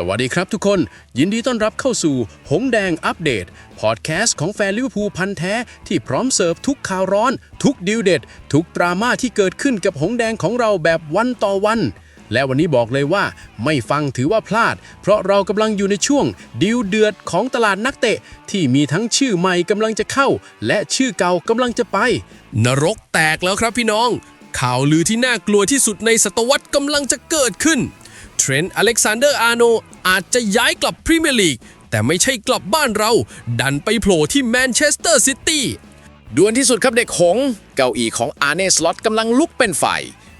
สวัสดีครับทุกคน ยินดีต้อนรับเข้าสู่ หงแดงอัปเดต พอดแคสต์ของแฟนลิเวอร์พูลพันธ์แท้ ที่พร้อมเสิร์ฟทุกข่าวร้อน ทุกดิวเด็ด ทุกดราม่าที่เกิดขึ้นกับหงแดงของเราแบบวันต่อวัน และวันนี้บอกเลยว่า ไม่ฟังถือว่าพลาด เพราะเรากำลังอยู่ในช่วงดิวเดือดของตลาดนักเตะ ที่มีทั้งชื่อใหม่กำลังจะเข้า และชื่อเก่ากำลังจะไป นรกแตกแล้วครับพี่น้อง ข่าวลือที่น่ากลัวที่สุดในศตวรรษกำลังจะเกิดขึ้นเทรนต์อเล็กซานเดอร์อาร์โน อาจจะย้ายกลับพรีเมียร์ลีกแต่ไม่ใช่กลับบ้านเรา ดันไปโผล่ที่แมนเชสเตอร์ซิตี้ด่วนที่สุดครับเด็กหง เก้าอี้ของอาร์เนสล็อตกำลังลุกเป็นไฟ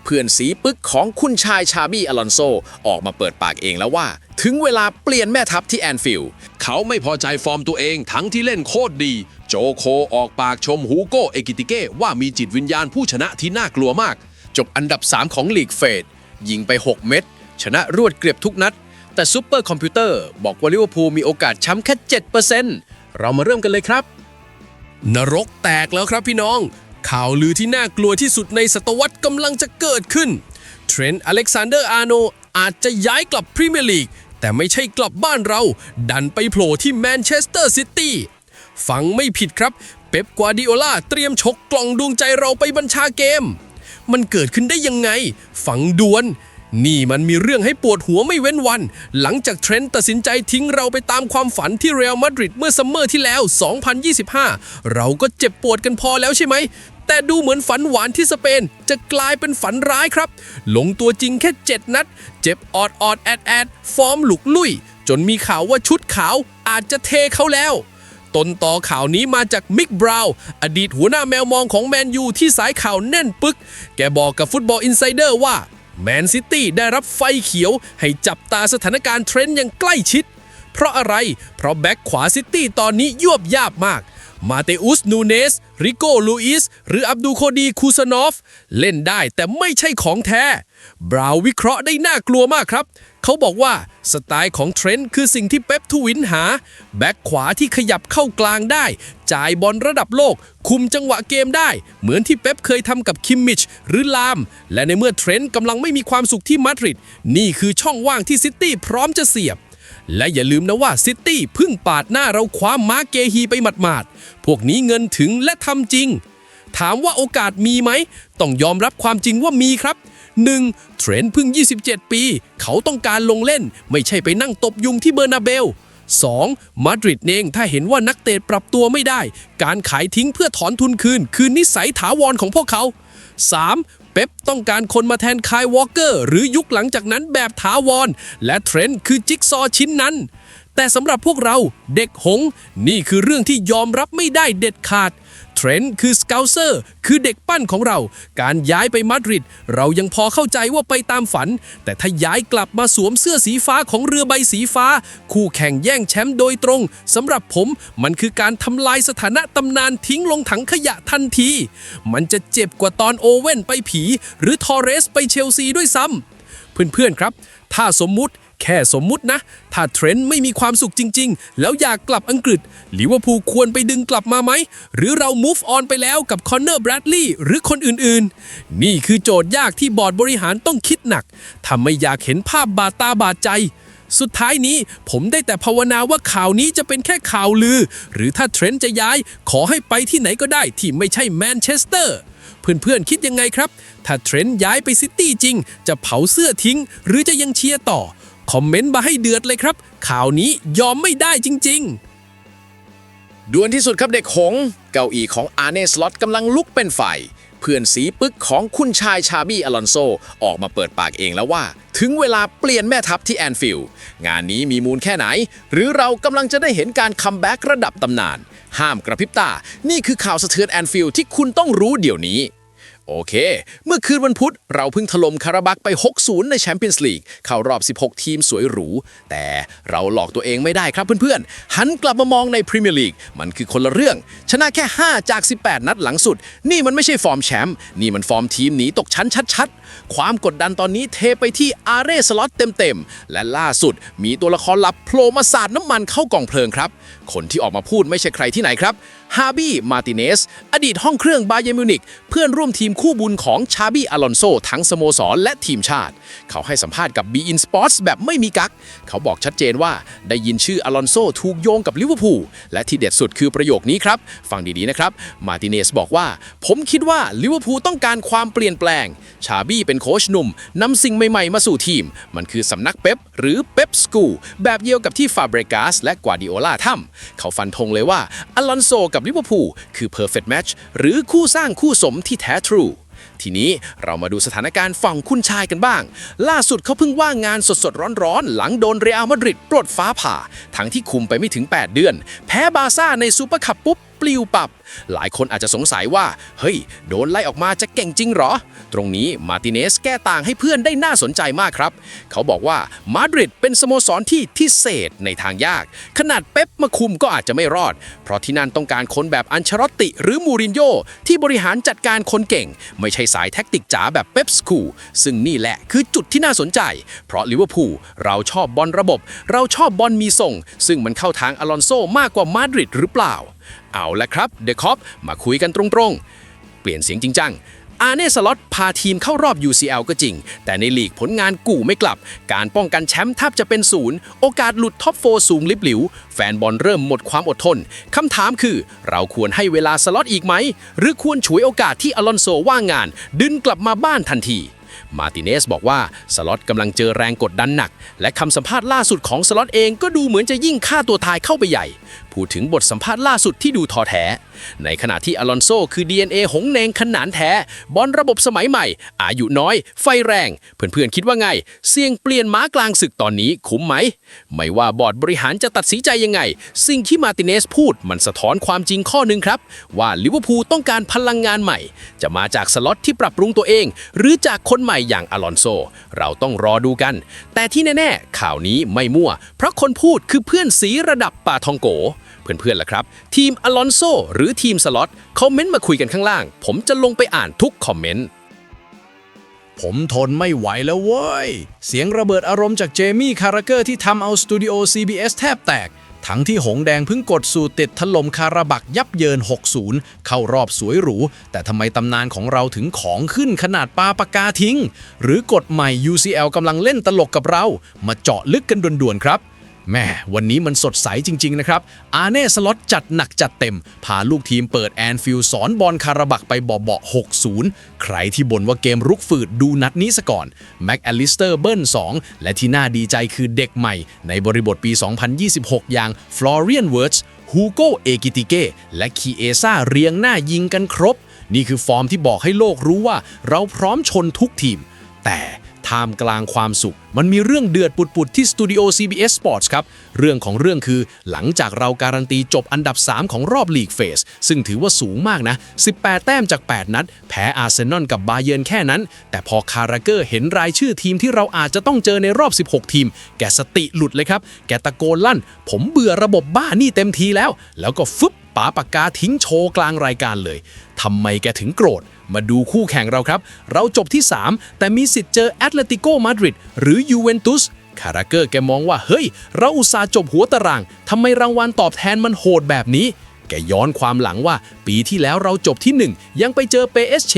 เพื่อนสีปึกของคุณชายชาบี้อลอนโซ ออกมาเปิดปากเองแล้วว่า ถึงเวลาเปลี่ยนแม่ทัพที่แอนฟิลด์เขาไม่พอใจฟอร์มตัวเองทั้งที่เล่นโคตรดี โจโคออกปากชมฮูโกเอกิติเก้ว่ามีจิตวิญญาณผู้ชนะที่น่ากลัวมาก จบอันดับ 3 ของลีกเฟดยิงไป 6 เม็ดชนะรวดเกลียบทุกนัด แต่ซูเปอร์คอมพิวเตอร์บอกว่าลิเวอร์พูลมีโอกาสช้ำแค่ 7%เรามาเริ่มกันเลยครับ นรกแตกแล้วครับพี่น้อง ข่าวลือที่น่ากลัวที่สุดในศตวรรษกำลังจะเกิดขึ้น เทรนต์อเล็กซานเดอร์อาร์โนอาจจะย้ายกลับพรีเมียร์ลีกแต่ไม่ใช่กลับบ้านเรา ดันไปโผล่ที่แมนเชสเตอร์ซิตี้ฟังไม่ผิดครับ เป๊ปกวาดิโอลาเตรียมฉกกล่องดวงใจเราไปบัญชาเกม มันเกิดขึ้นได้ยังไง ฝังดวน นี่มันมีเรื่องให้ปวดหัวไม่เว้นวัน หลังจากเทรนต์ตัดสินใจทิ้งเราไปตามความฝันที่เรอัลมาดริดเมื่อซัมเมอร์ที่แล้ว 2025 เราก็เจ็บปวดกันพอแล้วใช่ไหม แต่ดูเหมือนฝันหวานที่สเปน จะกลายเป็นฝันร้ายครับ ลงตัวจริงแค่ 7 นัด เจ็บออดออดแอดแอดฟอร์มหลุกลุ่ยจนมีข่าวว่าชุดขาวอาจจะเทเขาแล้วต้นต่อข่าวนี้มาจากมิกบราวน์อดีตหัวหน้าแมวมองของแมนยูที่สายข่าวแน่นปึก แกบอกกับฟุตบอลอินไซเดอร์ว่า แมนซิตี้ได้รับไฟเขียวให้จับตาสถานการณ์เทรนด์อย่างใกล้ชิด เพราะอะไร เพราะแบ็กขวาซิตี้ตอนนี้ยวบยาบมาก มาเตอุส นูเนส ริโกลูอิส หรืออับดูโคดี คูซานอฟ เล่นได้แต่ไม่ใช่ของแท้ บราววิเคราะห์ได้น่ากลัวมากครับ เขาบอกว่าสไตล์ของเทรนด์คือสิ่งที่เป๊ปทวินหา แบ็กขวาที่ขยับเข้ากลางได้ จ่ายบอลระดับโลก คุมจังหวะเกมได้ เหมือนที่เป๊ปเคยทำกับคิมมิชหรือลาม และในเมื่อเทรนด์กำลังไม่มีความสุขที่มาดริดนี่คือช่องว่างที่ซิตี้พร้อมจะเสียบและอย่าลืมนะว่าซิตี้เพิ่งปาดหน้าเราคว้ามาเกฮีไปหมาดๆ พวกนี้เงินถึงและทำจริง ถามว่าโอกาสมีไหม ต้องยอมรับความจริงว่ามีครับ 1. เทรนด์เพิ่ง 27 ปี เขาต้องการลงเล่น ไม่ใช่ไปนั่งตบยุงที่เบอร์นาเบล 2. มาดริดเองถ้าเห็นว่านักเตะปรับตัวไม่ได้ การขายทิ้งเพื่อถอนทุนคืน คือนิสัยถาวรของพวกเขา 3. เป๊ปต้องการคนมาแทนคายวอลเกอร์ หรือยุคหลังจากนั้นแบบถาวร และเทรนด์คือจิ๊กซอชิ้นนั้น แต่สำหรับพวกเราเด็กหงส์นี่คือเรื่องที่ยอมรับไม่ได้เด็ดขาด เทรนด์คือสเกลเซอร์คือเด็กปั้นของเรา การย้ายไปมาดริดเรายังพอเข้าใจว่าไปตามฝัน แต่ถ้าย้ายกลับมาสวมเสื้อสีฟ้าของเรือใบสีฟ้า คู่แข่งแย่งแชมป์โดยตรงสำหรับผมมันคือการทำลายสถานะตำนานทิ้งลงถังขยะทันที มันจะเจ็บกว่าตอนโอเว่นไปผี หรือทอร์เรสไปเชลซีด้วยซ้ำเพื่อนๆครับ ถ้าสมมุติ แค่สมมุตินะ ถ้าเทรนด์ไม่มีความสุขจริง ๆ แล้วอยากกลับอังกฤษลิเวอร์พูลควรไปดึงกลับมาไหม หรือเรา move on ไปแล้วกับคอนเนอร์แบรดลีย์หรือคนอื่นๆ นี่คือโจทย์ยากที่บอร์ดบริหารต้องคิดหนักถ้าไม่อยากเห็นภาพบาดตาบาดใจสุดท้ายนี้ผมได้แต่ภาวนาว่าข่าวนี้จะเป็นแค่ข่าวลือ หรือถ้าเทรนด์จะย้าย ขอให้ไปที่ไหนก็ได้ที่ไม่ใช่แมนเชสเตอร์ เพื่อนๆคิดยังไงครับ ถ้าเทรนด์ย้ายไปซิตี้จริง จะเผาเสื้อทิ้ง หรือจะยังเชียร์ต่อ คอมเมนต์มาให้เดือดเลยครับ ข่าวนี้ยอมไม่ได้จริง ๆด่วนที่สุดครับเด็กหง เก้าอี้ของอาร์เนสล็อตกำลังลุกเป็นไฟ เพื่อนสีปึกของคุณชายชาบี้อลอนโซ ออกมาเปิดปากเองแล้วว่า ถึงเวลาเปลี่ยนแม่ทัพที่แอนฟิลด์งานนี้มีมูลแค่ไหน หรือเรากำลังจะได้เห็นการคัมแบ็กระดับตำนาน ห้ามกระพริบตา นี่คือข่าวสะเทือนแอนฟิลด์ที่คุณต้องรู้เดี๋ยวนี้ โอเค เมื่อคืนวันพุธ เราเพิ่งถล่มคาราบักไป 6-0 ในแชมเปี้ยนส์ลีก เข้ารอบ 16 ทีมสวยหรู แต่เราหลอกตัวเองไม่ได้ครับเพื่อนๆ หันกลับมามองในพรีเมียร์ลีก มันคือคนละเรื่อง ชนะแค่ 5 จาก 18 นัดหลังสุด นี่มันไม่ใช่ฟอร์มแชมป์ นี่มันฟอร์มทีมหนีตกชั้นชัดๆ ความกดดันตอนนี้เทไปที่อาเร่สล็อตเต็มๆ และล่าสุดมีตัวละครลับโผล่มาสาดน้ำมันเข้ากล่องเพลิงครับ คนที่ออกมาพูดไม่ใช่ใครที่ไหนครับ ฮาบี้ มาติเนส อดีตห้องเครื่องบาเยร์นมิวนิกเพื่อนร่วมทีมคู่บุญของชาบี้อลอนโซทั้งสโมสรและทีมชาติ เขาให้สัมภาษณ์กับ b ีอินสปอร์ตแบบไม่มีกัก เขาบอกชัดเจนว่าได้ยินชื่ออลอนโซถูกโยงกับลิเวอร์พูลและที่เด็ดสุดคือประโยคนี้ครับ ฟังดีๆนะครับ มาติเนสบอกว่า ผมคิดว่าลิเวอร์พูลต้องการความเปลี่ยนแปลง ชาบี้เป็นโค้ชหนุ่มนำสิ่งใหม่ๆ มาสู่ทีม มันคือสำนักเป๊ปหรือเป๊ปสกูลแบบเดียวกับที่ฟาเบรกาสและกวาดิโอลาทำเขาฟันธงเลยว่าอลอนโซกับลิเวอร์พูลคือ perfect match หรือคู่สร้างคู่สมที่แท้ true ทีนี้เรามาดูสถานการณ์ฝั่งคุณชายกันบ้าง ล่าสุดเขาเพิ่งว่างงานสดๆ ร้อนๆ หลังโดนเรอัลมาดริดปลดฟ้าผ่า ทั้งที่คุมไปไม่ถึง 8 เดือน แพ้บาซ่าในซูเปอร์คัพปุ๊บปลิวปับ หลายคนอาจจะสงสัยว่า เฮ้ย โดนไล่ออกมาจะเก่งจริงหรอ ตรงนี้มาติเนสแก้ต่างให้เพื่อนได้น่าสนใจมากครับ เขาบอกว่ามาดริดเป็นสโมสรที่ทิเศษในทางยาก ขนาดเป๊ปมาคุมก็อาจจะไม่รอด เพราะที่นั่นต้องการคนแบบอันเชลอตติ หรือมูรินโญ่ที่บริหารจัดการคนเก่ง ไม่ใช่สายแท็กติกจ๋าแบบเป๊ปสคูลซึ่งนี่แหละคือจุดที่น่าสนใจ เพราะลิเวอร์พูลเราชอบบอลระบบ เราชอบบอลมีส่ง ซึ่งมันเข้าทางอลอนโซมากกว่ามาดริดหรือเปล่า เอาละครับเดคอปมาคุยกันตรงๆ เปลี่ยนเสียงจริงจังอาเน่สล็อตพาทีมเข้ารอบ UCL ก็จริง แต่ในลีกผลงานกู่ไม่กลับ การป้องกันแชมป์แทบจะเป็นศูนย์ โอกาสหลุดท็อปโฟสูงลิบหลิว แฟนบอลเริ่มหมดความอดทน คำถามคือ เราควรให้เวลาสล็อตอีกไหม หรือควรฉวยโอกาสที่อลอนโซว่างงาน ดึงกลับมาบ้านทันทีมาร์ติเนสบอกว่า สล็อตกำลังเจอแรงกดดันหนัก และคำสัมภาษณ์ล่าสุดของสล็อตเองก็ดูเหมือนจะยิ่งฆ่าตัวตายเข้าไปใหญ่ พูดถึงบทสัมภาษณ์ล่าสุดที่ดูทอแท้ ในขณะที่อลอนโซคือ DNA หงเนงขนานแท้ บอลระบบสมัยใหม่ อายุน้อย ไฟแรง เพื่อนๆคิดว่าไง เสี่ยงเปลี่ยนม้ากลางศึกตอนนี้คุ้มไหม ไม่ว่าบอร์ดบริหารจะตัดสินใจยังไง สิ่งที่มาติเนสพูดมันสะท้อนความจริงข้อหนึ่งครับ ว่าลิเวอร์พูลต้องการพลังงานใหม่ จะมาจากสล็อตที่ปรับปรุงตัวเอง หรือจากคนใหม่อย่างอลอนโซเราต้องรอดูกัน แต่ที่แน่ๆข่าวนี้ไม่มั่ว เพราะคนพูดคือเพื่อนสีระดับปาทองโกเพื่อนๆล่ะครับ ทีมอลอนโซหรือทีมสล็อตคอมเมนต์มาคุยกันข้างล่าง ผมจะลงไปอ่านทุกคอมเมนต์ ผมทนไม่ไหวแล้วเว้ย เสียงระเบิดอารมณ์จากเจมี่คาราเกอร์ที่ทำเอาสตูดิโอ CBS แทบแตก ทั้งที่หงแดงเพิ่งกดสูตรติดถล่มคาราบักยับเยิน 60 เข้ารอบสวยหรู แต่ทำไมตำนานของเราถึงของขึ้นขนาดปาปากกาทิ้ง หรือกฎใหม่ UCL กำลังเล่นตลกกับเรา มาเจาะลึกกันด่วนๆครับ แม่วันนี้มันสดใสจริง ๆ นะครับ อาเน่สล็อตจัดหนักจัดเต็ม พาลูกทีมเปิดแอนฟิลสอนบอลคาราบักไปเบาๆ60 ใครที่บ่นว่าเกมรุกฝืดดูนัดนี้ซะก่อน แม็กอลิสเตอร์เบิ้ล2และที่น่าดีใจคือเด็กใหม่ ในบริบทปี 2026 อย่างฟลอเรียนเวิร์ดฮูโกเอกิติเกและคีเอซ่าเรียงหน้ายิงกันครบ นี่คือฟอร์มที่บอกให้โลกรู้ว่า เราพร้อมชนทุกทีม แต่ ท่ามกลางความสุข มันมีเรื่องเดือดปุดๆที่สตูดิโอ CBS Sports ครับ เรื่องของเรื่องคือหลังจากเราการันตีจบอันดับ 3 ของรอบลีกเฟส ซึ่งถือว่าสูงมากนะ 18 แต้มจาก 8 นัด แพ้อาร์เซนอลกับบาเยิร์นแค่นั้น แต่พอคาราเกอร์เห็นรายชื่อทีมที่เราอาจจะต้องเจอในรอบ 16 ทีม แกสติหลุดเลยครับ แกตะโกนลั่น ผมเบื่อระบบบ้านี่เต็มทีแล้ว แล้วก็ฟึบ ป๋าปากกาทิ้งโชว์กลางรายการเลยทำไมแกถึงโกรธ มาดูคู่แข่งเราครับ เราจบที่ 3 แต่มีสิทธิ์เจอแอตเลติโกมาดริดหรือยูเวนตุสคาราเกอร์แกมองว่า เฮ้ย เราอุตส่าห์จบหัวตารางทำไมรางวัลตอบแทนมันโหดแบบนี้ แกย้อนความหลังว่า ปีที่แล้วเราจบที่ 1 ยังไปเจอเปเอสเช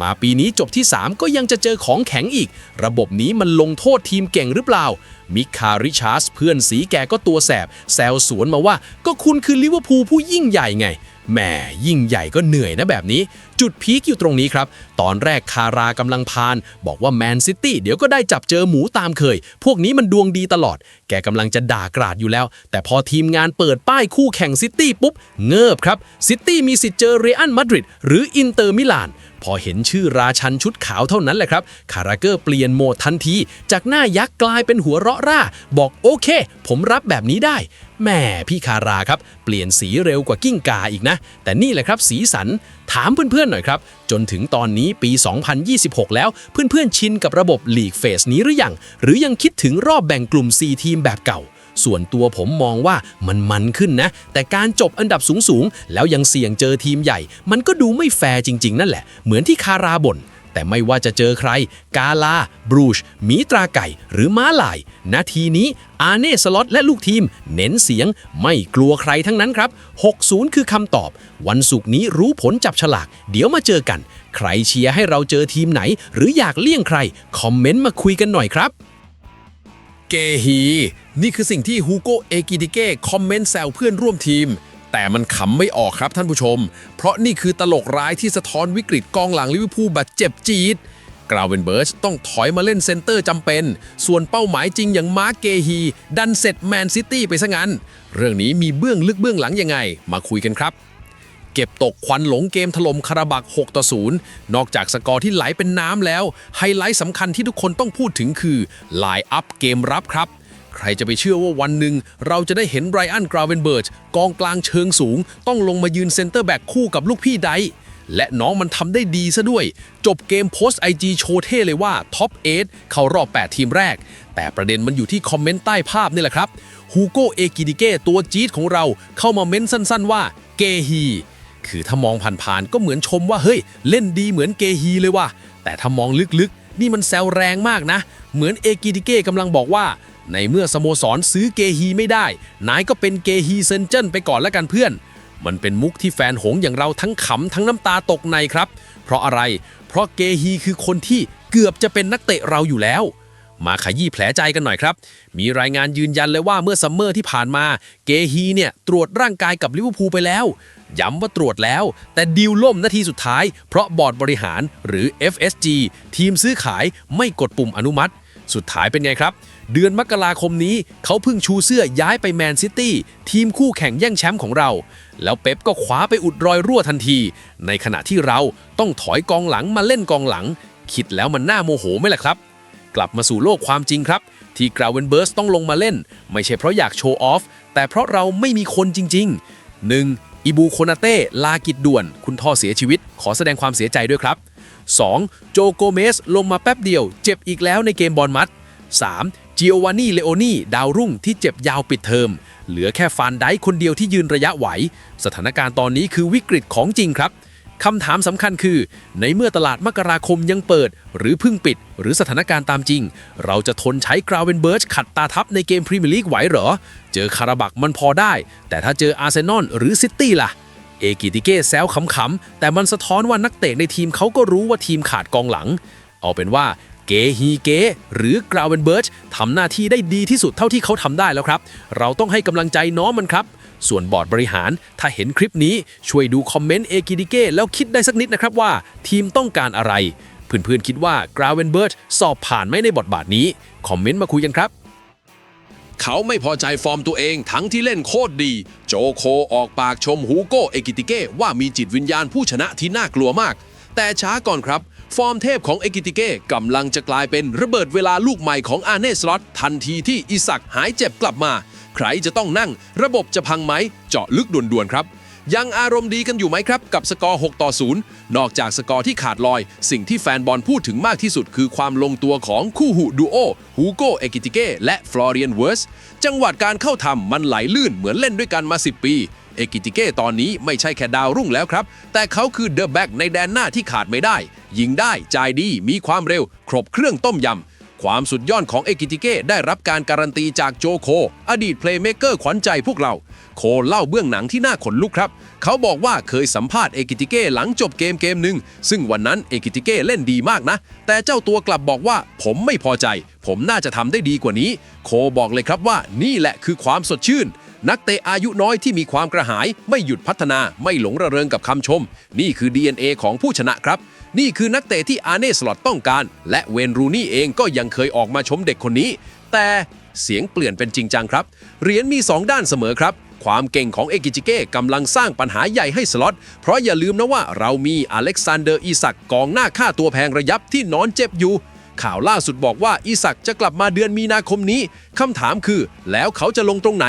มาปีนี้จบที่ 3 ก็ยังจะเจอของแข็งอีก ระบบนี้มันลงโทษทีมเก่งหรือเปล่า มิคาริชาร์สเพื่อนสีแกก็ตัวแสบ แซวสวนมาว่าก็คุณคือลิเวอร์พูลผู้ยิ่งใหญ่ไงแหมยิ่งใหญ่ก็เหนื่อยนะแบบนี้จุดพีคอยู่ตรงนี้ครับ ตอนแรกคารากำลังพาน บอกว่าแมนซิตี้เดี๋ยวก็ได้จับเจอหมูตามเคย พวกนี้มันดวงดีตลอด แกกำลังจะด่ากราดอยู่แล้ว แต่พอทีมงานเปิดป้ายคู่แข่งซิตี้ปุ๊บ เงิบครับ ซิตี้มีสิทธิ์เจอเรอัลมาดริดหรืออินเตอร์มิลานพอเห็นชื่อราชันชุดขาวเท่านั้นแหละครับ คาราเกอร์เปลี่ยนโหมดทันที จากหน้ายักษ์กลายเป็นหัวเราะร่า บอกโอเค ผมรับแบบนี้ได้แม่พี่คาราครับ เปลี่ยนสีเร็วกว่ากิ้งกาอีกนะ แต่นี่แหละครับสีสันถามเพื่อนๆหน่อยครับ จนถึงตอนนี้ปี 2026 แล้วเพื่อนๆชินกับระบบลีกเฟสนี้หรือยัง หรือยังคิดถึงรอบแบ่งกลุ่ม 4 ทีมแบบเก่า ส่วนตัวผมมองว่ามันมันขึ้นนะ แต่การจบอันดับสูงๆ แล้วยังเสี่ยงเจอทีมใหญ่ มันก็ดูไม่แฟร์จริงๆ นั่นแหละ เหมือนที่คาราบ่น แต่ไม่ว่าจะเจอใคร กาลา บรูช มีตราไก่ หรือม้าลาย นาทีนี้อาเน่สล็อตและลูกทีม เน้นเสียงไม่กลัวใครทั้งนั้นครับ 60 คือคำตอบ วันศุกร์นี้รู้ผลจับฉลาก เดี๋ยวมาเจอกัน ใครเชียร์ให้เราเจอทีมไหน หรืออยากเลี่ยงใคร คอมเมนต์มาคุยกันหน่อยครับ เกฮี นี่คือสิ่งที่ฮูโกเอกิติเก้คอมเมนต์แซวเพื่อนร่วมทีม แต่มันขำไม่ออกครับท่านผู้ชม เพราะนี่คือตลกร้ายที่สะท้อนวิกฤตกองหลังลิเวอร์พูลแบบเจ็บจี๊ดกราวเวนเบิร์ชต้องถอยมาเล่นเซนเตอร์จำเป็น ส่วนเป้าหมายจริงอย่างมาร์เกฮี ดันเสร็จแมนซิตี้ไปซะงั้น เรื่องนี้มีเบื้องลึกเบื้องหลังยังไง มาคุยกันครับ เก็บตกควันหลงเกมถล่มคาราบัก6ต่อ0นอกจากสกอร์ที่ไหลเป็นน้ำแล้ว ไฮไลท์สำคัญที่ทุกคนต้องพูดถึงคือไลน์อัพเกมรับครับ ใครจะไปเชื่อว่าวันหนึ่ง เราจะได้เห็นไบรอันกราเวนเบิร์ชกองกลางเชิงสูง ต้องลงมายืนเซนเตอร์แบ็กคู่กับลูกพี่ไดและน้องมันทำได้ดีซะด้วย จบเกมโพสต์ไอจีโชว์เท่เลยว่าท็อป8เข้ารอบ 8 ทีมแรก แต่ประเด็นมันอยู่ที่คอมเมนต์ใต้ภาพนี่แหละครับฮูโกเอกิดิเก้ตัวจี๊ดของเราเข้ามาเม้นสั้นๆว่าเกฮีคือถ้ามองผ่านๆก็เหมือนชมว่าเฮ้ย เล่นดีเหมือนเกฮีเลยว่ะแต่ถ้ามองลึกๆ นี่มันแซวแรงมากนะ เหมือนเอกิดิเก้กำลังบอกว่า ในเมื่อสโมสรซื้อเกฮีไม่ได้ นายก็เป็นเกฮีเซนเจิ้นไปก่อนแล้วกันเพื่อน มันเป็นมุกที่แฟนหงอย่างเราทั้งขำทั้งน้ำตาตกในครับ เพราะอะไร เพราะเกฮีคือคนที่เกือบจะเป็นนักเตะเราอยู่แล้ว มาขยี้แผลใจกันหน่อยครับ มีรายงานยืนยันเลยว่าเมื่อซัมเมอร์ที่ผ่านมา เกฮีเนี่ยตรวจร่างกายกับลิเวอร์พูลไปแล้ว ย้ำว่าตรวจแล้ว แต่ดีลล่มนาทีสุดท้าย เพราะบอร์ดบริหารหรือ FSG ทีมซื้อขายไม่กดปุ่มอนุมัติ สุดท้ายเป็นไงครับ เดือนมกราคมนี้เขาเพิ่งชูเสื้อย้ายไปแมนซิตี้ทีมคู่แข่งแย่งแชมป์ของเรา แล้วเป๊ปก็คว้าไปอุดรอยรั่วทันที ในขณะที่เราต้องถอยกองหลังมาเล่นกองหลัง คิดแล้วมันน่าโมโหไหมล่ะครับ กลับมาสู่โลกความจริงครับ ที่กราเวนเบิร์สต้องลงมาเล่น ไม่ใช่เพราะอยากโชว์ออฟแต่เพราะเราไม่มีคนจริง ๆ 1. อิบูโคนาเต้ลากิจด่วน คุณท่อเสียชีวิต ขอแสดงความเสียใจด้วยครับ 2. โจโกเมสลงมาแป๊บเดียว เจ็บอีกแล้วในเกมบอลมัด 3. จิโอวานีเลโอนีดาวรุ่งที่เจ็บยาวปิดเทอม เหลือแค่ฟานไดค์คนเดียวที่ยืนระยะไหว สถานการณ์ตอนนี้คือวิกฤตของจริงครับคำถามสำคัญคือ ในเมื่อตลาดมกราคมยังเปิด หรือเพิ่งปิด หรือสถานการณ์ตามจริง เราจะทนใช้กราวเวนเบิร์ชขัดตาทับในเกมพรีเมียร์ลีกไหวเหรอ เจอคาราบักมันพอได้ แต่ถ้าเจออาร์เซนอลหรือซิตี้ล่ะ เอกิติเก้แซวขำๆ แต่มันสะท้อนว่านักเตะในทีมเขาก็รู้ว่าทีมขาดกองหลัง เอาเป็นว่า เกฮีเกหรือกราวเวนเบิร์ชทำหน้าที่ได้ดีที่สุดเท่าที่เขาทำได้แล้วครับ เราต้องให้กำลังใจน้องมันครับ ส่วนบอร์ดบริหาร ถ้าเห็นคลิปนี้ช่วยดูคอมเมนต์เอกิดิเก้แล้วคิดได้สักนิดนะครับว่า ทีมต้องการอะไร เพื่อนๆคิดว่ากราวเวนเบิร์ชสอบผ่านไหมในบทบาทนี้คอมเมนต์มาคุยกันครับเขาไม่พอใจฟอร์มตัวเองทั้งที่เล่นโคตรดี โจโคออกปากชมฮูโกเอกิติเก้ว่ามีจิตวิญญาณผู้ชนะที่น่ากลัวมาก แต่ช้าก่อนครับ ฟอร์มเทพของเอกิติเก้กำลังจะกลายเป็นระเบิดเวลาลูกใหม่ของอาเนสลอตทันทีที่อิสักหายเจ็บกลับมา ใครจะต้องนั่ง ระบบจะพังไหม เจาะลึกด่วนๆครับยังอารมณ์ดีกันอยู่ไหมครับ กับสกอร์ 6 ต่อ 0 นอกจากสกอร์ที่ขาดลอย สิ่งที่แฟนบอลพูดถึงมากที่สุดคือความลงตัวของคู่หูดูโอฮูโกเอกิติเก้และฟลอเรียนเวิร์ส จังหวะการเข้าทำมันไหลลื่นเหมือนเล่นด้วยกันมา 10 ปี เอกิติเก้ตอนนี้ไม่ใช่แค่ดาวรุ่งแล้วครับ แต่เขาคือเดอะแบ็กในแดนหน้าที่ขาดไม่ได้ ยิงได้จ่ายดีมีความเร็ว ครบเครื่องต้มยำความสุดยอดของเอกิติเก้ได้รับการการันตีจากโจโค อดีตเพลย์เมเกอร์ขวัญใจพวกเรา โคเล่าเบื้องหนังที่น่าขนลุกครับ เขาบอกว่าเคยสัมภาษณ์เอกิติเก้หลังจบเกมเกมหนึ่ง ซึ่งวันนั้นเอกิติเก้เล่นดีมากนะ แต่เจ้าตัวกลับบอกว่าผมไม่พอใจ ผมน่าจะทำได้ดีกว่านี้ โคบอกเลยครับว่านี่แหละคือความสดชื่น นักเตะอายุน้อยที่มีความกระหายไม่หยุดพัฒนาไม่หลงระเริงกับคำชม นี่คือ DNA ของผู้ชนะครับ นี่คือนักเตะที่อาเน่สลอตต้องการ และเวนรูนี่เองก็ยังเคยออกมาชมเด็กคนนี้ แต่เสียงเปลี่ยนเป็นจริงจังครับ เหรียญมี 2 ด้านเสมอครับ ความเก่งของเอกิจิเก้กำลังสร้างปัญหาใหญ่ให้สล็อต เพราะอย่าลืมนะว่าเรามีอเล็กซานเดอร์อีสักกองหน้าค่าตัวแพงระยับที่นอนเจ็บอยู่ ข่าวล่าสุดบอกว่าอีสักจะกลับมาเดือนมีนาคมนี้คำถามคือ แล้วเขาจะลงตรงไหน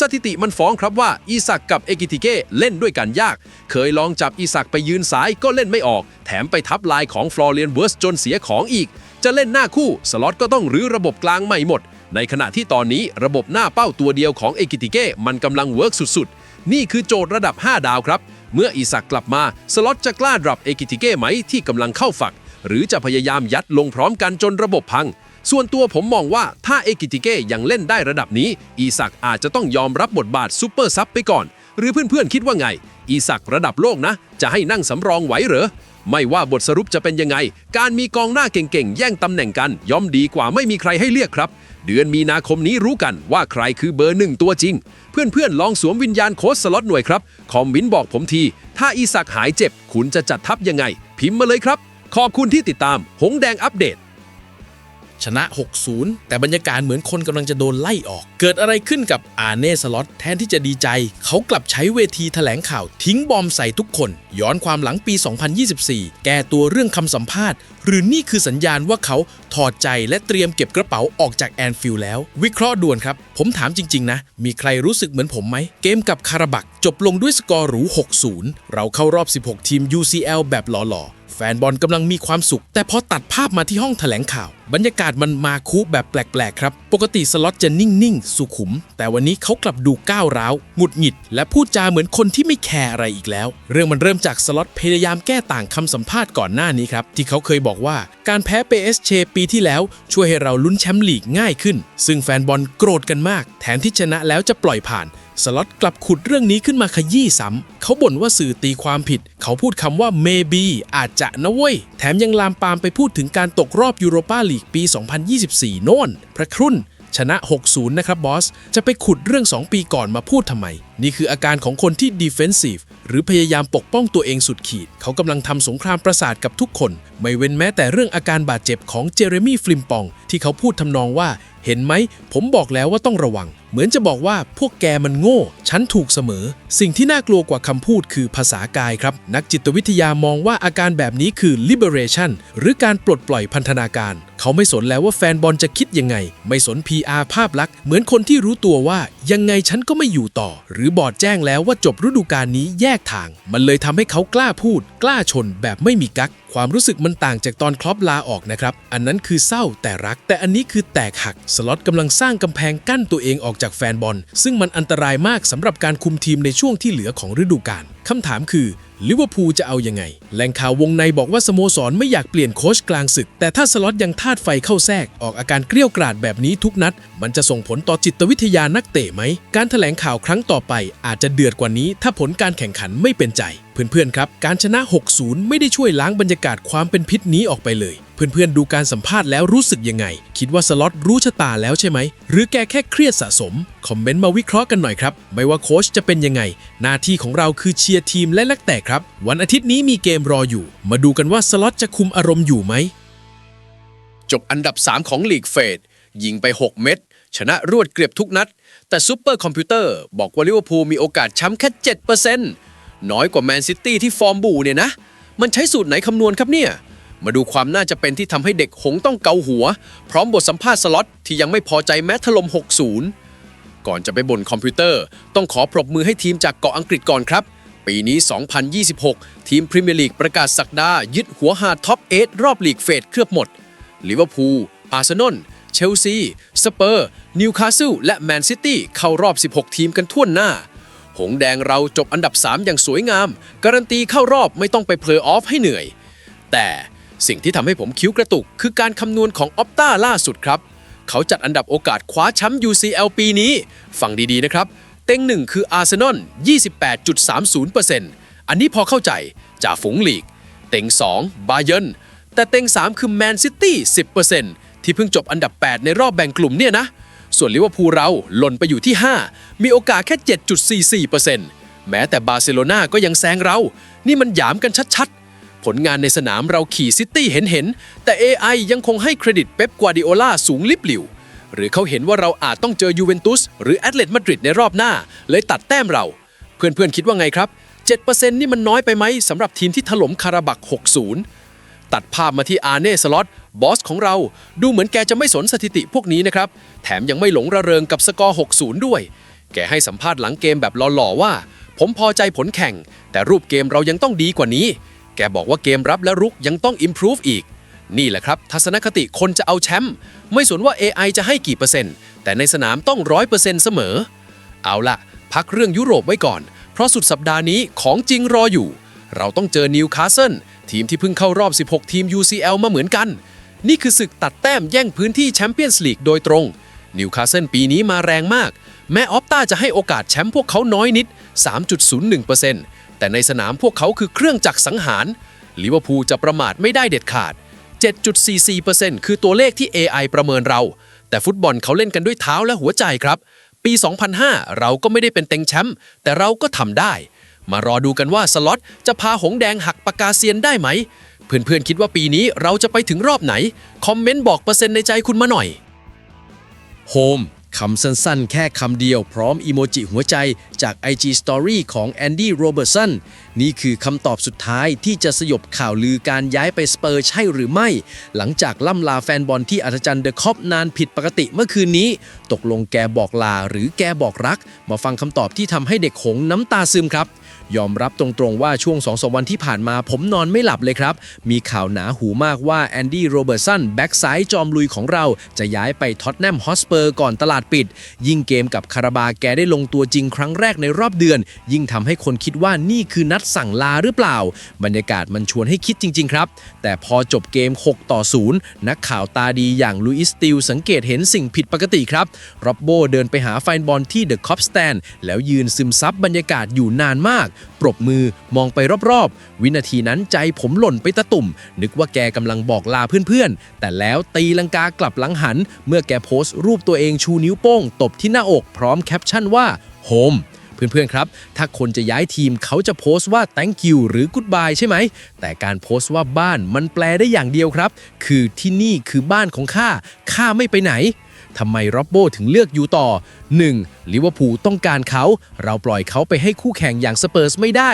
สถิติมันฟ้องครับว่าอีสักกับเอกิติเก้เล่นด้วยกันยาก เคยลองจับอีสักไปยืนซ้ายก็เล่นไม่ออก แถมไปทับลายของฟลอเรียนเวิร์สจนเสียของอีก จะเล่นหน้าคู่สล็อตก็ต้องรื้อระบบกลางใหม่หมด ในขณะที่ตอนนี้ระบบหน้าเป้าตัวเดียวของเอกิติเก้มันกำลังเวิร์กสุดๆ นี่คือโจทย์ระดับ 5 ดาวครับ เมื่ออีสักกลับมาสล็อตจะกล้าดรอปเอกิติเก้ไหมที่กำลังเข้าฝัก หรือจะพยายามยัดลงพร้อมกันจนระบบพัง ส่วนตัวผมมองว่าถ้าเอกิติเก้ยังเล่นได้ระดับนี้ อีสักอาจจะต้องยอมรับบทบาทซูเปอร์ซับไปก่อน หรือเพื่อนๆคิดว่าไง อีสักระดับโลกนะ จะให้นั่งสำรองไหวเหรอ ไม่ว่าบทสรุปจะเป็นยังไง การมีกองหน้าเก่งๆ แย่งตำแหน่งกัน ย่อมดีกว่าไม่มีใครให้เลือกครับ เดือนมีนาคมนี้รู้กันว่าใครคือเบอร์หนึ่งตัวจริง เพื่อนๆลองสวมวิญญาณโค้ชสล็อตหน่วยครับคอมมินบอกผมที ถ้าอีสักหายเจ็บ คุณจะจัดทัพยังไง พิมพ์มาเลยครับ ขอบคุณที่ติดตาม หงแดงอัปเดต ชนะ 6-0 แต่บรรยากาศเหมือนคนกำลังจะโดนไล่ออก เกิดอะไรขึ้นกับอาเน่สล็อตแทนที่จะดีใจ เขากลับใช้เวทีแถลงข่าวทิ้งบอมใส่ทุกคน ย้อนความหลังปี 2024 แก้ตัวเรื่องคำสัมภาษณ์ หรือนี่คือสัญญาณว่าเขาถอดใจและเตรียมเก็บกระเป๋าออกจากแอนฟิลด์แล้ว วิเคราะห์ด่วนครับ ผมถามจริง ๆ นะ มีใครรู้สึกเหมือนผมไหม เกมกับคาราบักจบลงด้วยสกอร์หรู 6-0 เราเข้ารอบ 16 ทีม UCL แบบหล่อๆ แฟนบอลกำลังมีความสุข แต่พอตัดภาพมาที่ห้องแถลงข่าว บรรยากาศมันมาคูแบบแปลก ๆ ครับ ปกติสล็อตจะนิ่ง ๆ สุขุม แต่วันนี้เขากลับดูก้าวร้าวหงุดหงิด และพูดจาเหมือนคนที่ไม่แคร์อะไรอีกแล้ว เรื่องมันเริ่มจากสล็อตพยายามแก้ต่างคำสัมภาษณ์ก่อนหน้านี้ครับ ที่เขาเคยบอกว่าการแพ้เปเอสเชปีที่แล้ว ช่วยให้เราลุ้นแชมป์ลีกง่ายขึ้น ซึ่งแฟนบอลโกรธกันมาก แทนที่ชนะแล้วจะปล่อยผ่าน สล็อตกลับขุดเรื่องนี้ขึ้นมาขยี้ซ้ำเขาบ่นว่าสื่อตีความผิด เขาพูดคำว่า maybe อาจจะนะเว้ย แถมยังลามปามไปพูดถึงการตกรอบยูโรปาลีกปี 2024 โน่น พระครุ่น ชนะ 60 นะครับบอส จะไปขุดเรื่อง 2 ปีก่อนมาพูดทำไม นี่คืออาการของคนที่ defensive หรือพยายามปกป้องตัวเองสุดขีด เขากำลังทำสงครามประสาทกับทุกคน ไม่เว้นแม้แต่เรื่องอาการบาดเจ็บของเจเรมี่ฟลิมปอง ที่เขาพูดทำนองว่า เห็นไหม ผมบอกแล้วว่าต้องระวัง เหมือนจะบอกว่าพวกแกมันโง่ ฉันถูกเสมอ สิ่งที่น่ากลัวกว่าคำพูดคือภาษากายครับ นักจิตวิทยามองว่าอาการแบบนี้คือ liberation หรือการปลดปล่อยพันธนาการ เขาไม่สนแล้วว่าแฟนบอลจะคิดยังไง ไม่สน PR ภาพลักษณ์เหมือนคนที่รู้ตัวว่า ยังไงฉันก็ไม่อยู่ต่อ หรือบอร์ดแจ้งแล้วว่าจบฤดูกาลนี้แยกทาง มันเลยทำให้เขากล้าพูด กล้าชนแบบไม่มีกักความรู้สึกมันต่างจากตอนคลอปลาออกนะครับ อันนั้นคือเศร้าแต่รัก แต่อันนี้คือแตกหัก สล็อตกำลังสร้างกำแพงกั้นตัวเองออกจากแฟนบอล ซึ่งมันอันตรายมากสำหรับการคุมทีมในช่วงที่เหลือของฤดูกาลคำถามคือลิเวอร์พูลจะเอายังไง แหล่งข่าววงในบอกว่าสโมสรไม่อยากเปลี่ยนโค้ชกลางศึก แต่ถ้าสล็อตยังธาตุไฟเข้าแทรก ออกอาการเกลี้ยวกราดแบบนี้ทุกนัด มันจะส่งผลต่อจิตวิทยานักเตะไหม การถแถลงข่าวครั้งต่อไป อาจจะเดือดกว่านี้ ถ้าผลการแข่งขันไม่เป็นใจ เพื่อนๆครับ การชนะ 6-0 ไม่ได้ช่วยล้างบรรยากาศความเป็นพิษนี้ออกไปเลย เพื่อนๆดูการสัมภาษณ์แล้วรู้สึกยังไง คิดว่าสล็อตรู้ชะตาแล้วใช่ไหม หรือแกแค่เครียดสะสม คอมเมนต์มาวิเคราะห์กันหน่อยครับ ไม่ว่าโค้ชจะเป็นยังไง หน้าที่ของเราคือเชียร์ทีมและนักเตะครับ วันอาทิตย์นี้มีเกมรออยู่ มาดูกันว่าสล็อตจะคุมอารมณ์อยู่ไหม จบอันดับ 3 ของลีกเฟดยิงไป 6 เม็ดชนะรวดเกือบทุกนัด แต่ซูเปอร์คอมพิวเตอร์บอกว่าลิเวอร์พูลมีโอกาสแชมป์แค่7%น้อยกว่าแมนซิตี้ที่ฟอร์มบูเนี่ยนะ มันใช้สูตรไหนคำนวณครับเนี่ย มาดูความน่าจะเป็นที่ทำให้เด็กหงต้องเกาหัว พร้อมบทสัมภาษณ์สล็อตที่ยังไม่พอใจแม้ถล่ม60 ก่อนจะไปบนคอมพิวเตอร์ ต้องขอปรบมือให้ทีมจากเกาะอังกฤษก่อนครับ ปีนี้ 2026 ทีมพรีเมียร์ลีกประกาศสักดา ยึดหัวหาท็อป8รอบลีกเฟดเคลือบหมดลิเวอร์พูลอาร์เซนอลเชลซีสเปอร์นิวคาสเซิลและแมนซิตี้เข้ารอบ 16 ทีมกันทั่วหน้า หงแดงเราจบอันดับ 3 อย่างสวยงาม การันตีเข้ารอบไม่ต้องไปเพลย์ออฟให้เหนื่อย แต่ สิ่งที่ทำให้ผมคิ้วกระตุก คือการคำนวณของออปต้าล่าสุดครับ เขาจัดอันดับโอกาสคว้าแชมป์ UCL ปีนี้ ฟังดีๆนะครับ เต็งหนึ่งคืออาร์เซนอล 28.30%อันนี้พอเข้าใจจ่าฝูงลีก เต็ง 2 บาเยนแต่เต็ง 3 คือแมนซิตี้ 10%ที่เพิ่งจบอันดับ 8 ในรอบแบ่งกลุ่มเนี่ยนะ ส่วนลิเวอร์พูลเราหล่นไปอยู่ที่ 5 มีโอกาสแค่ 7.44%แม้แต่บาร์เซโลนาก็ยังแซงเรา นี่มันหยามกันชัดๆ ผลงานในสนามเราขี่ซิตี้เห็นๆ แต่ AI ยังคงให้เครดิตเป๊ปกวาดิโอลาสูงลิบหลิว หรือเขาเห็นว่าเราอาจต้องเจอยูเวนตุสหรือแอตเลติมาดริดในรอบหน้า เลยตัดแต้มเรา เพื่อนๆคิดว่าไงครับ 7%นี่มันน้อยไปไหมสำหรับทีมที่ถล่มคาราบัก 60 ตัดภาพมาที่อาร์เน่สล็อตบอสของเราดูเหมือนแกจะไม่สนสถิติพวกนี้นะครับ แถมยังไม่หลงระเริงกับสกอร์ 60 ด้วย แกให้สัมภาษณ์หลังเกมแบบหล่อๆว่า ผมพอใจผลแข่ง แต่รูปเกมเรายังต้องดีกว่านี้ แกบอกว่าเกมรับและรุกยังต้อง improve อีก นี่แหละครับ ทัศนคติคนจะเอาแชมป์ไม่สนว่า AI จะให้กี่เปอร์เซ็นต์ แต่ในสนามต้องร้อยเปอร์เซ็นต์เสมอ เอาล่ะ พักเรื่องยุโรปไว้ก่อน เพราะสุดสัปดาห์นี้ของจริงรออยู่ เราต้องเจอนิวคาสเซิลทีมที่เพิ่งเข้ารอบ 16 ทีม UCL มาเหมือนกัน นี่คือศึกตัดแต้มแย่งพื้นที่แชมเปี้ยนส์ลีกโดยตรงนิวคาสเซิลปีนี้มาแรงมาก แม้ออฟต้าจะให้โอกาสแชมป์พวกเขาน้อยนิด 3.01% แต่ในสนามพวกเขาคือเครื่องจักรสังหารลิเวอร์พูลจะประมาทไม่ได้เด็ดขาด 7.44%คือตัวเลขที่ AI ประเมินเรา แต่ฟุตบอลเขาเล่นกันด้วยเท้าและหัวใจครับ ปี 2005 เราก็ไม่ได้เป็นเต็งแชมป์แต่เราก็ทำได้ มารอดูกันว่าสล็อตจะพาหงแดงหักปากกาเซียนได้ไหม เพื่อนๆคิดว่าปีนี้เราจะไปถึงรอบไหน คอมเมนต์บอกเปอร์เซ็นต์ในใจคุณมาหน่อยโฮม คำสั้นๆ แค่คำเดียวพร้อมอีโมจิหัวใจจาก IG Story ของแอนดี้โรเบิร์สันนี่คือคำตอบสุดท้ายที่จะสยบข่าวลือการย้ายไปสเปอร์ใช่หรือไม่ หลังจากล่ำลาแฟนบอลที่อัศจรรย์เดอะคอปนานผิดปกติเมื่อคืนนี้ ตกลงแกบอกลาหรือแกบอกรัก มาฟังคำตอบที่ทำให้เด็กหงน้ำตาซึมครับ ยอมรับตรงๆว่าช่วง2องสวันที่ผ่านมาผมนอนไม่หลับเลยครับ มีข่าวหนาหูมากว่าแอนดี้โรเบิร์ตสันแบ็กซ้ายจอมลุยของเรา จะย้ายไปท็อตแนมฮอสเปอร์ก่อนตลาดปิด ยิ่งเกมกับคาราบาแกได้ลงตัวจริงครั้งแรกในรอบเดือน ยิ่งทำให้คนคิดว่านี่คือนัดสั่งลาหรือเปล่า บรรยากาศมันชวนให้คิดจริง ๆ ครับ แต่พอจบเกม 6 ต่อ 0 นักข่าวตาดีอย่างลุยส์ติลสังเกตเห็นสิ่งผิดปกติครับร็อบโบเดินไปหาแฟนบอลที่เดอะคอปสแตนแล้วยืนซึมซับบรรยากาศอยู่นานมากปรบมือมองไปรอบๆ วินาทีนั้นใจผมหล่นไปตะตุ่ม นึกว่าแกกำลังบอกลาเพื่อนๆ แต่แล้วตีลังกากลับหลังหัน เมื่อแกโพสต์รูปตัวเองชูนิ้วโป้ง ตบที่หน้าอกพร้อมแคปชั่นว่าโฮมเพื่อนๆ ครับ ถ้าคนจะย้ายทีมเขาจะโพสต์ว่า thank you หรือ goodbye ใช่ไหม แต่การโพสต์ว่าบ้านมันแปลได้อย่างเดียวครับ คือที่นี่คือบ้านของข้า ข้าไม่ไปไหน ทำไมร็อบโบถึงเลือกอยู่ต่อ 1. ลิเวอร์พูลต้องการเขา เราปล่อยเขาไปให้คู่แข่งอย่างสเปอร์สไม่ได้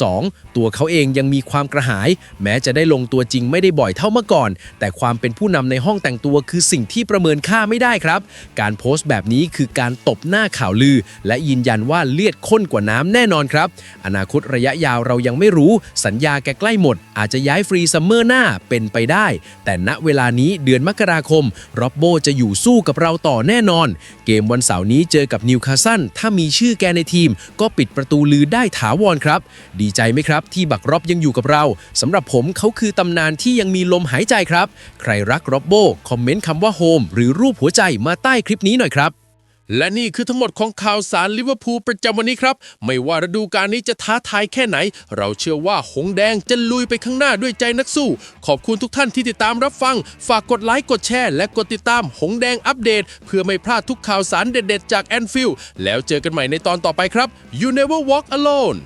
2. ตัวเขาเองยังมีความกระหาย แม้จะได้ลงตัวจริงไม่ได้บ่อยเท่าเมื่อก่อน แต่ความเป็นผู้นำในห้องแต่งตัวคือสิ่งที่ประเมินค่าไม่ได้ครับ การโพสต์แบบนี้คือการตบหน้าข่าวลือ และยืนยันว่าเลือดข้นกว่าน้ำแน่นอนครับ อนาคตระยะยาวเรายังไม่รู้ สัญญาแกใกล้หมด อาจจะย้ายฟรีซัมเมอร์หน้าเป็นไปได้ แต่ณเวลานี้เดือนมกราคมร็อบโบจะอยู่สู้กับเราต่อแน่นอน เกมวันเสาร์นี้เจอกับนิวคาสเซิลถ้ามีชื่อแกในทีม ก็ปิดประตูลือได้ถาวรครับ ดีใจไหมครับ ที่บักร็อบยังอยู่กับเราสำหรับผมเขาคือตำนานที่ยังมีลมหายใจครับ ใครรักร็อบโบคอมเมนต์คำว่าโฮมหรือรูปหัวใจมาใต้คลิปนี้หน่อยครับ และนี่คือทั้งหมดของข่าวสารลิเวอร์พูลประจำวันนี้ครับ ไม่ว่าฤดูกาลนี้จะท้าทายแค่ไหน เราเชื่อว่าหงแดงจะลุยไปข้างหน้าด้วยใจนักสู้ ขอบคุณทุกท่านที่ติดตามรับฟัง ฝากกดไลค์กดแชร์ และกดติดตามหงแดงอัปเดต เพื่อไม่พลาดทุกข่าวสารเด็ด ๆ จากแอนฟิลแล้วเจอกันใหม่ในตอนต่อไปครับ You never walk alone